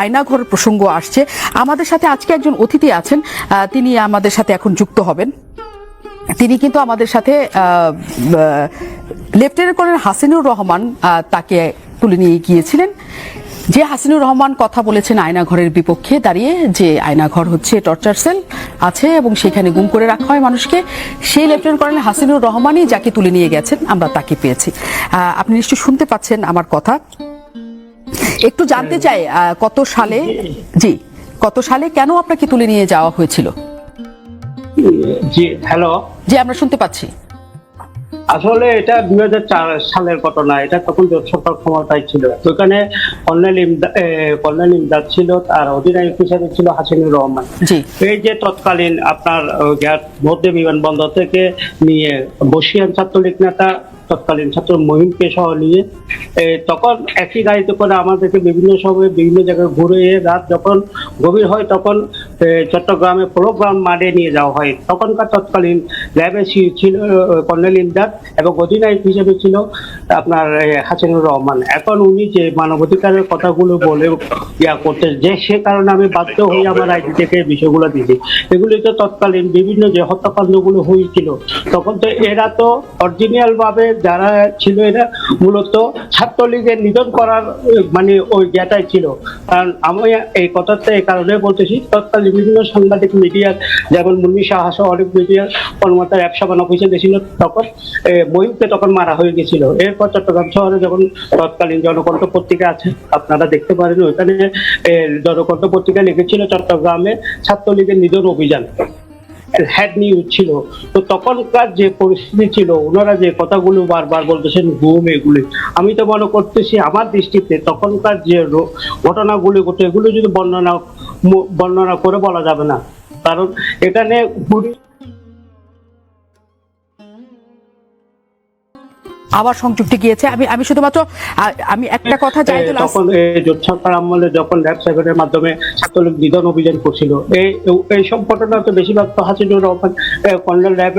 আয়নাঘর প্রসঙ্গ আসছে। আমাদের সাথে আজকে একজন অতিথি আছেন তিনি আমাদের সাথে এখন যুক্ত হবেন। তিনি কিন্তু আমাদের সাথে লেফটেন্যান্ট কর্নেল হাসিনুর রহমান তাকে তুলে নিয়ে গিয়েছিলেন। যে হাসিনুর রহমান কথা বলেছেন আয়নাঘরের বিপক্ষে, দাঁড়িয়ে যে আয়নাঘর হচ্ছে টর্চার সেল আছে এবং সেখানে গুম করে রাখা হয় মানুষকে, সেই লেফটেন্যান্ট কর্নেল হাসিনুর রহমানই যাকে তুলে নিয়ে গেছেন, আমরা তাকে পেয়েছি। আপনি নিশ্চয়ই শুনতে পাচ্ছেন আমার কথা। একটু জানতে চাই কত সালে জি কত সালে কেন আপনাকে তুলে নিয়ে যাওয়া হয়েছিল? জি হ্যালো জি আমরা শুনতে পাচ্ছি। আসলে এটা দুই হাজার চার সালের ঘটনা এটা তখন সরকার ক্ষমতায় ছিল। ওইখানে কর্নেল ইমদাদ কর্নেল ইমদাদ ছিল তার অধিনায়ক হিসেবে ছিল হাসিনুর রহমান। জি। এই যে তৎকালীন আপনার মধ্যে বিমানবন্দর থেকে নিয়ে বসিয়ান ছাত্রলীগ নেতা তৎকালীন ছাত্র মহিমকে সহ নিয়ে তখন একই গাড়িতে করে আমাদেরকে বিভিন্ন সময়ে বিভিন্ন জায়গায় ঘুরে রাত যখন গভীর হয় তখন চট্টগ্রামে প্রোগ্রাম মাঠে নিয়ে যাওয়া হয়। তখনকার তৎকালীন ল্যাবে ছিল কর্নেল ইমদাদ এবং অধিনায়ক হিসেবে ছিল আপনার হাসিনুর রহমান। এখন উনি যে মানবাধিকারের কথাগুলো বলে ইয়া করতে, যে সে কারণে আমি বাধ্য হয়ে আমার আইডি থেকে বিষয়গুলো দিয়েছি। এগুলি তো তৎকালীন বিভিন্ন যে হত্যাকাণ্ডগুলো হয়েছিল, তখন তো এরা তো অরিজিনাল ভাবে যারা ছিল এরা মূলত ছাত্রলীগের নিধন করার মানে ওই জ্ঞাটাই ছিল। কারণ আমি এই কথাটা এই কারণে বলতেছি তৎকালীন বিভিন্ন সাংবাদিক মিডিয়ার যেমন মুন্নি সহ অনেক মিডিয়ার কর্মকর্তা ব্যবসাবান অফিসে গেছিল তখন মহিমকে তখন মারা হয়ে গেছিল। এরপর চট্টগ্রাম শহরে যখন তৎকালীন জনকণ্ঠ পত্রিকা আছে, আপনারা দেখতে পারেন, ওইখানে জনকণ্ঠ পত্রিকা লিখেছিল চট্টগ্রামে ছাত্রলীগের নিধন অভিযান। হেড নিউজ ছিল। তো তখনকার যে পরিস্থিতি ছিল, ওনারা যে কথাগুলো বারবার বলতেছেন, ঘুম এগুলি, আমি তো মনে করতেছি আমার দৃষ্টিতে তখনকার যে ঘটনাগুলি ঘটে, এগুলো যদি বর্ণনা বর্ণনা করে বলা যাবে না। কারণ এখানে আবার সংযুক্তি গিয়েছে। আমি আমি শুধুমাত্র আমি একটা কথা চাই। তখন এই জোট সরকার আমলে যখন ল্যাব সেভেনের মাধ্যমে ছাত্রলীগ নিধন অভিযান করছিল এই এই সম্পর্কটা ঘটনা তো বেশিরভাগ তো হাসিনুর রহমান কর্নেল ল্যাব